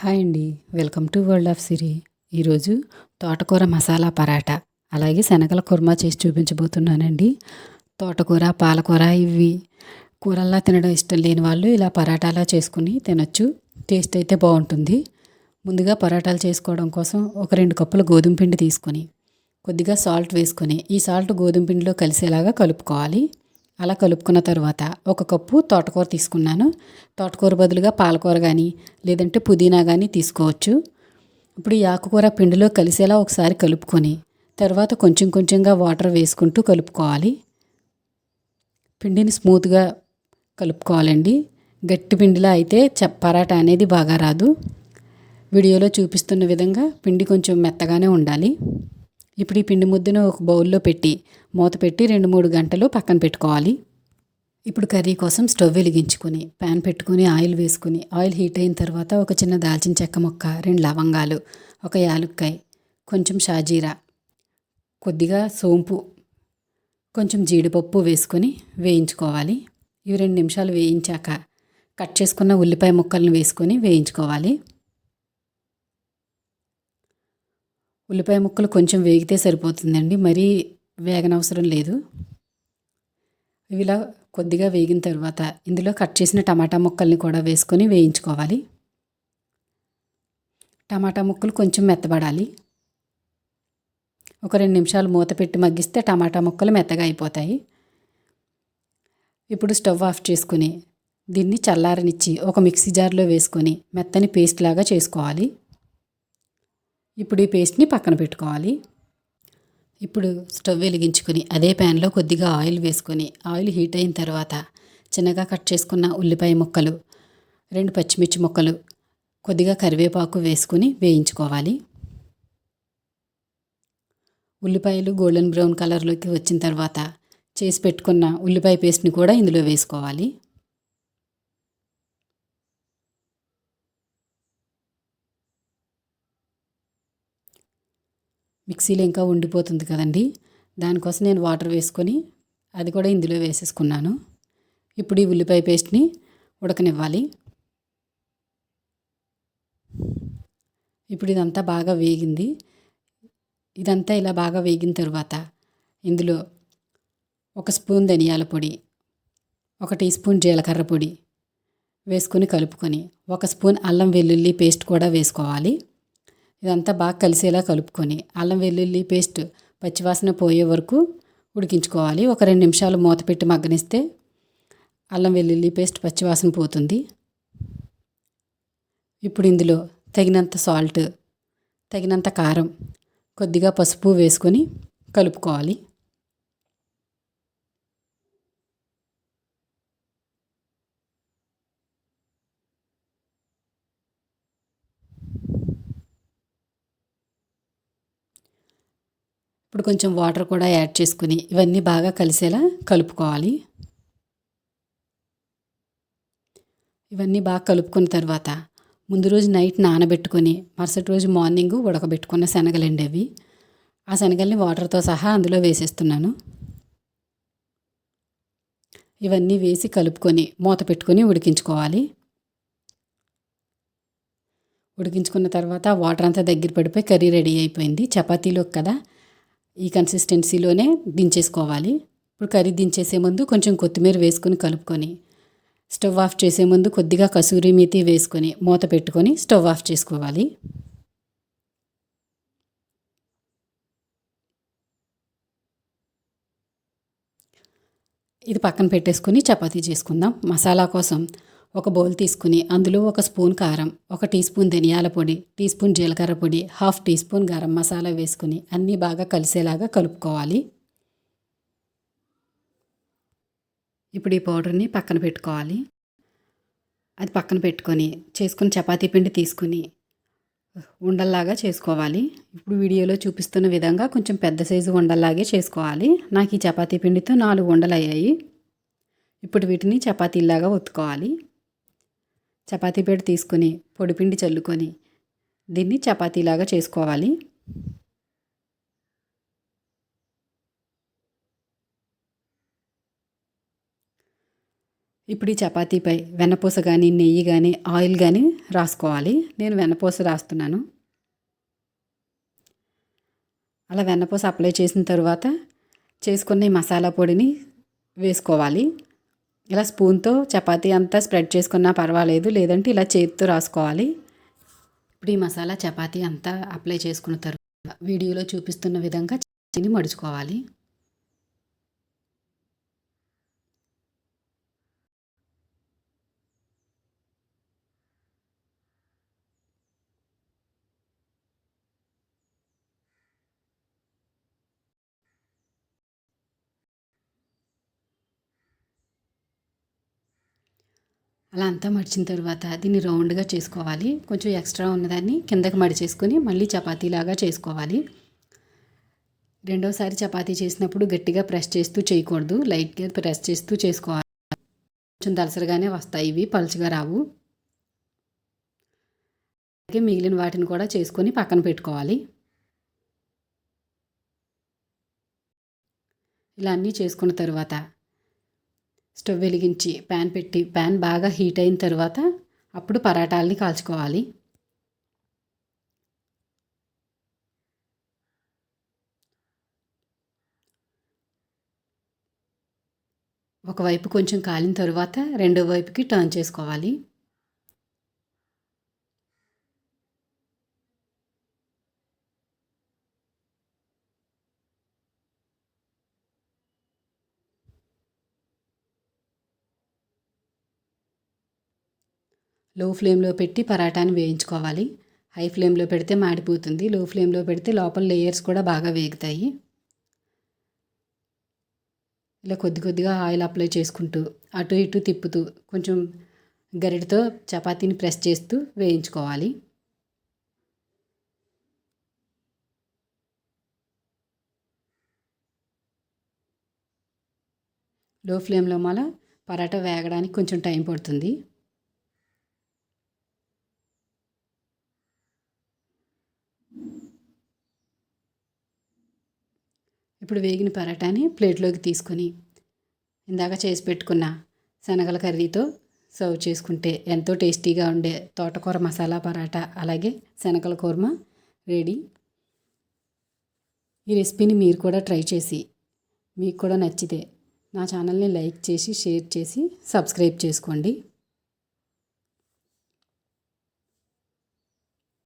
Hi అండి. Welcome to world of Siri. ఈరోజు తోటకూర మసాలా పరాటా అలాగే శనగల కుర్మా చేసి చూపించబోతున్నానండి. తోటకూర పాలకూర ఇవి కూరల్లా తినడం ఇష్టం లేని వాళ్ళు ఇలా పరాటాలా చేసుకుని తినొచ్చు. టేస్ట్ అయితే బాగుంటుంది. ముందుగా పరాటాలు చేసుకోవడం కోసం ఒక రెండు కప్పుల గోధుమ పిండి తీసుకొని కొద్దిగా సాల్ట్ వేసుకొని ఈ సాల్ట్ గోధుమ పిండిలో కలిసేలాగా కలుపుకోవాలి. అలా కలుపుకున్న తర్వాత ఒక కప్పు తోటకూర తీసుకున్నాను. తోటకూర బదులుగా పాలకూర కానీ లేదంటే పుదీనా కానీ తీసుకోవచ్చు. ఇప్పుడు ఈ ఆకుకూర పిండిలో కలిసేలా ఒకసారి కలుపుకొని తర్వాత కొంచెం కొంచెంగా వాటర్ వేసుకుంటూ కలుపుకోవాలి. పిండిని స్మూత్గా కలుపుకోవాలండి. గట్టి పిండిలా అయితే చ అనేది బాగా రాదు. వీడియోలో చూపిస్తున్న విధంగా పిండి కొంచెం మెత్తగానే ఉండాలి. ఇప్పుడు ఈ పిండి ముద్దను ఒక బౌల్లో పెట్టి మూత పెట్టి రెండు మూడు గంటలు పక్కన పెట్టుకోవాలి. ఇప్పుడు కర్రీ కోసం స్టవ్ వెలిగించుకొని ప్యాన్ పెట్టుకొని ఆయిల్ వేసుకుని ఆయిల్ హీట్ అయిన తర్వాత ఒక చిన్న దాల్చిన చెక్క ముక్క రెండు లవంగాలు ఒక యాలుక్కాయ కొంచెం షాజీరా కొద్దిగా సోంపు కొంచెం జీడిపప్పు వేసుకొని వేయించుకోవాలి. ఇవి రెండు నిమిషాలు వేయించాక కట్ చేసుకున్న ఉల్లిపాయ ముక్కలను వేసుకొని వేయించుకోవాలి. ఉల్లిపాయ ముక్కలు కొంచెం వేగితే సరిపోతుందండి. మరీ వేగనవసరం లేదు. ఇవిలా కొద్దిగా వేగిన తర్వాత ఇందులో కట్ చేసిన టమాటా ముక్కల్ని కూడా వేసుకొని వేయించుకోవాలి. టమాటా ముక్కలు కొంచెం మెత్తబడాలి. ఒక రెండు నిమిషాలు మూత పెట్టి మగ్గిస్తే టమాటా ముక్కలు మెత్తగా అయిపోతాయి. ఇప్పుడు స్టవ్ ఆఫ్ చేసుకుని దీన్ని చల్లారనిచ్చి ఒక మిక్సీ జార్లో వేసుకొని మెత్తని పేస్ట్ లాగా చేసుకోవాలి. ఇప్పుడు ఈ పేస్ట్ని పక్కన పెట్టుకోవాలి. ఇప్పుడు స్టవ్ వెలిగించుకొని అదే ప్యాన్లో కొద్దిగా ఆయిల్ వేసుకొని ఆయిల్ హీట్ అయిన తర్వాత చిన్నగా కట్ చేసుకున్న ఉల్లిపాయ ముక్కలు రెండు పచ్చిమిర్చి ముక్కలు కొద్దిగా కరివేపాకు వేసుకుని వేయించుకోవాలి. ఉల్లిపాయలు గోల్డెన్ బ్రౌన్ కలర్లోకి వచ్చిన తర్వాత చేసి పెట్టుకున్న ఉల్లిపాయ పేస్ట్ని కూడా ఇందులో వేసుకోవాలి. మిక్సీలో ఇంకా ఉండిపోతుంది కదండి. దానికోసం నేను వాటర్ వేసుకొని అది కూడా ఇందులో వేసేసుకున్నాను. ఇప్పుడు ఈ ఉల్లిపాయ పేస్ట్ని ఉడకనివ్వాలి. ఇప్పుడు ఇదంతా బాగా వేగింది. ఇదంతా ఇలా బాగా వేగిన తర్వాత ఇందులో ఒక స్పూన్ ధనియాల పొడి ఒక టీ స్పూన్ జీలకర్ర పొడి వేసుకొని కలుపుకొని ఒక స్పూన్ అల్లం వెల్లుల్లి పేస్ట్ కూడా వేసుకోవాలి. ఇదంతా బాగా కలిసేలా కలుపుకొని అల్లం వెల్లుల్లి పేస్ట్ పచ్చివాసన పోయే వరకు ఉడికించుకోవాలి. ఒక రెండు నిమిషాలు మూత పెట్టి మగ్గనిస్తే అల్లం వెల్లుల్లి పేస్ట్ పచ్చివాసన పోతుంది. ఇప్పుడు ఇందులో తగినంత సాల్ట్ తగినంత కారం కొద్దిగా పసుపు వేసుకొని కలుపుకోవాలి. ఇప్పుడు కొంచెం వాటర్ కూడా యాడ్ చేసుకుని ఇవన్నీ బాగా కలిసేలా కలుపుకోవాలి. ఇవన్నీ బాగా కలుపుకున్న తర్వాత ముందు రోజు నైట్ నానబెట్టుకొని మరుసటి రోజు మార్నింగ్ ఉడకబెట్టుకున్న శనగలండి అవి. ఆ శనగల్ని వాటర్తో సహా అందులో వేసేస్తున్నాను. ఇవన్నీ వేసి కలుపుకొని మూత పెట్టుకొని ఉడికించుకోవాలి. ఉడికించుకున్న తర్వాత వాటర్ అంతా దగ్గర పడిపోయి కర్రీ రెడీ అయిపోయింది. చపాతీలోకి కదా. ఈ కన్సిస్టెన్సీలోనే దించేసుకోవాలి. ఇప్పుడు కర్రీ దించేసే ముందు కొంచెం కొత్తిమీర వేసుకొని కలుపుకొని స్టవ్ ఆఫ్ చేసే ముందు కొద్దిగా కసూరి మేతి వేసుకొని మూత పెట్టుకొని స్టవ్ ఆఫ్ చేసుకోవాలి. ఇది పక్కన పెట్టేసుకుని చపాతీ చేసుకుందాం. మసాలా కోసం ఒక బౌల్ తీసుకుని అందులో ఒక స్పూన్ కారం ఒక టీ స్పూన్ ధనియాల పొడి టీ స్పూన్ జీలకర్ర పొడి half teaspoon garam masala వేసుకుని అన్నీ బాగా కలిసేలాగా కలుపుకోవాలి. ఇప్పుడు ఈ పౌడర్ని పక్కన పెట్టుకోవాలి. అది పక్కన పెట్టుకొని చేసుకుని చపాతీ పిండి తీసుకుని ఉండల్లాగా చేసుకోవాలి. ఇప్పుడు వీడియోలో చూపిస్తున్న విధంగా కొంచెం పెద్ద సైజు ఉండల్లాగే చేసుకోవాలి. నాకు ఈ చపాతీ పిండితో నాలుగు ఉండలు అయ్యాయి ఇప్పుడు వీటిని చపాతీలాగా ఒత్తుకోవాలి. చపాతీ పీట తీసుకొని పొడిపిండి చల్లుకొని దీన్ని చపాతీలాగా చేసుకోవాలి. ఇప్పుడు ఈ చపాతీపై వెన్నపూస కానీ నెయ్యి కానీ ఆయిల్ కానీ రాసుకోవాలి. నేను వెన్నపూస రాస్తున్నాను. అలా వెన్నపూస అప్లై చేసిన తర్వాత చేసుకున్న ఈ మసాలా పొడిని వేసుకోవాలి. ఇలా స్పూన్తో చపాతీ అంతా స్ప్రెడ్ చేసుకున్నా పర్వాలేదు లేదంటే ఇలా చేతితో రాసుకోవాలి. ఇప్పుడు ఈ మసాలా చపాతీ అంతా అప్లై చేసుకున్న తర్వాత వీడియోలో చూపిస్తున్న విధంగా చపాతీని మడుచుకోవాలి. అలా అంతా మడిచిన తర్వాత దీన్ని రౌండ్గా చేసుకోవాలి. కొంచెం ఎక్స్ట్రా ఉన్నదాన్ని కిందకి మడిచేసుకొని మళ్ళీ చపాతీలాగా చేసుకోవాలి. రెండోసారి చపాతీ చేసినప్పుడు గట్టిగా ప్రెస్ చేస్తూ చేయకూడదు. లైట్గా ప్రెస్ చేస్తూ చేసుకోవాలి. కొంచెం దలసరిగానే వస్తాయి. ఇవి పలుచగా రావు. అలాగే మిగిలిన వాటిని కూడా చేసుకొని పక్కన పెట్టుకోవాలి. ఇలా అన్నీ చేసుకున్న తర్వాత స్టవ్ వెలిగించి ప్యాన్ పెట్టి ప్యాన్ బాగా హీట్ అయిన తర్వాత అప్పుడు పరాటాలని కాల్చుకోవాలి. ఒకవైపు కొంచెం కాలిన తర్వాత రెండో వైపుకి టర్న్ చేసుకోవాలి. లో ఫ్లేమ్లో పెట్టి పరాటాని వేయించుకోవాలి. హై ఫ్లేమ్లో పెడితే మాడిపోతుంది. లో ఫ్లేమ్లో పెడితే లోపల లేయర్స్ కూడా బాగా వేగుతాయి. ఇలా కొద్ది కొద్దిగా ఆయిల్ అప్లై చేసుకుంటూ అటు ఇటు తిప్పుతూ కొంచెం గరిటతో చపాతీని ప్రెస్ చేస్తూ వేయించుకోవాలి. లో ఫ్లేమ్లో మళ్ళీ పరాటా వేగడానికి కొంచెం టైం పడుతుంది. ఇప్పుడు వేగిన పరాటాని ప్లేట్లోకి తీసుకొని ఇందాక చేసి పెట్టుకున్న శనగల కర్రీతో సర్వ్ చేసుకుంటే ఎంతో టేస్టీగా ఉండే తోటకూర మసాలా పరాటా అలాగే శనగల కూర్మ రెడీ. ఈ రెసిపీని మీరు కూడా ట్రై చేసి మీకు కూడా నచ్చితే నా ఛానల్ని లైక్ చేసి షేర్ చేసి సబ్స్క్రైబ్ చేసుకోండి.